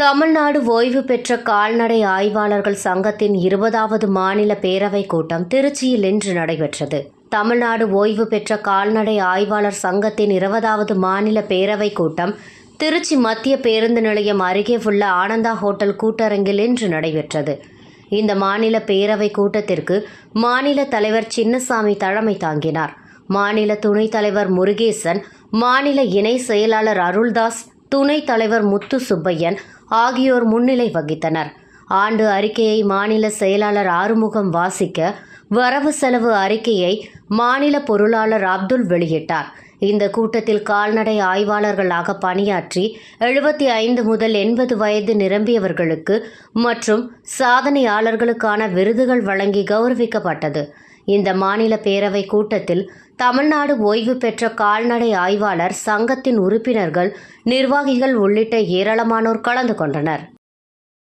தமிழ்நாடு ஓய்வு பெற்ற கால்நடை ஆய்வாளர்கள் சங்கத்தின் இருபதாவது மாநில பேரவைக் கூட்டம் திருச்சியில் இன்று நடைபெற்றது. தமிழ்நாடு ஓய்வு பெற்ற கால்நடை ஆய்வாளர் சங்கத்தின் இருபதாவது மாநில பேரவைக் கூட்டம் திருச்சி மத்திய பேருந்து நிலையம் அருகே உள்ள ஆனந்தா ஹோட்டல் கூட்டரங்கில் இன்று நடைபெற்றது. இந்த மாநில பேரவைக் கூட்டத்திற்கு மாநில தலைவர் சின்னசாமி தலைமை தாங்கினார். மாநில துணைத் தலைவர் முருகேசன் மாநில இணை செயலாளர் அருள்தாஸ் துணைத் தலைவர் முத்து சுப்பையன் ஆகியோர் முன்னிலை வகித்தனர். ஆண்டு அறிக்கையை மாநில செயலாளர் ஆறுமுகம் வாசிக்க வரவு செலவு அறிக்கையை மாநில பொருளாளர் அப்துல் வெளியிட்டார். இந்த கூட்டத்தில் கால்நடை ஆய்வாளர்களாக பணியாற்றி எழுபத்தி ஐந்து முதல் எண்பது வயது நிரம்பியவர்களுக்கு மற்றும் சாதனையாளர்களுக்கான விருதுகள் வழங்கி கௌரவிக்கப்பட்டது. இந்த மாநில பேரவை கூட்டத்தில் தமிழ்நாடு ஓய்வு பெற்ற கால்நடை ஆய்வாளர் சங்கத்தின் உறுப்பினர்கள் நிர்வாகிகள் உள்ளிட்ட ஏராளமானோர் கலந்து கொண்டனர்.